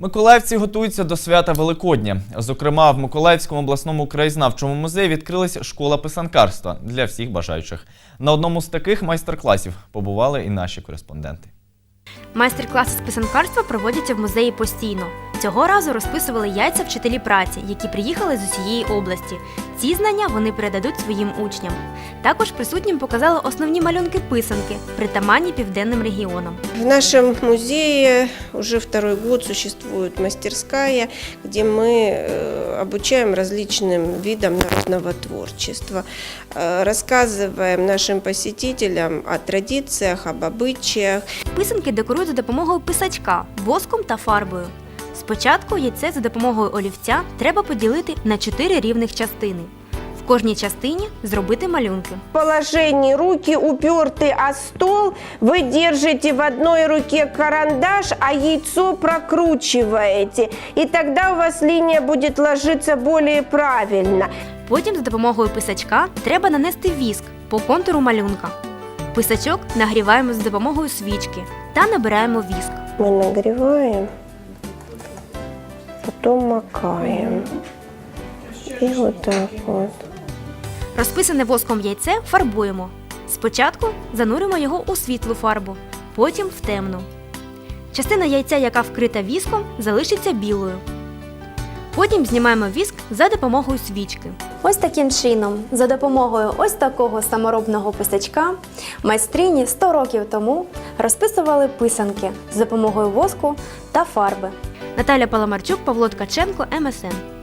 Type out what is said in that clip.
Миколаївці готуються до свята Великодня. Зокрема, в Миколаївському обласному краєзнавчому музеї відкрилась школа писанкарства для всіх бажаючих. На одному з таких майстер-класів побували і наші кореспонденти. Майстер-класи з писанкарства проводяться в музеї постійно. Цього разу розписували яйця вчителі праці, які приїхали з усієї області. Ці знання вони передадуть своїм учням. Також присутнім показали основні малюнки писанки, притаманні південним регіонам. В нашем музее уже второй год существует мастерская, где мы э, обучаем различным видам народного творчества, Э, рассказываем нашим посетителям о традициях, об обычаях. Писанки декорують за допомогою писачка, воском та фарбою. Спочатку яйце за допомогою олівця треба поділити на чотири рівних частини. В кожній частині зробити малюнки. В положении руки уперты о стол, вы держите в одной руке карандаш, а яйцо прокручиваете. И тогда у вас линия будет ложиться более правильно. Потім за допомогою писачка треба нанести віск по контуру малюнка. Писачок нагріваємо за допомогою свічки та набираємо віск. Мы нагреваем, потом макаем. И вот так вот. Розписане воском яйце фарбуємо. Спочатку зануримо його у світлу фарбу, потім в темну. Частина яйця, яка вкрита віском, залишиться білою. Потім знімаємо віск за допомогою свічки. Ось таким чином, за допомогою ось такого саморобного писачка, майстрині 100 років тому розписували писанки з допомогою воску та фарби. Наталя Паламарчук, Павло Ткаченко, МСН.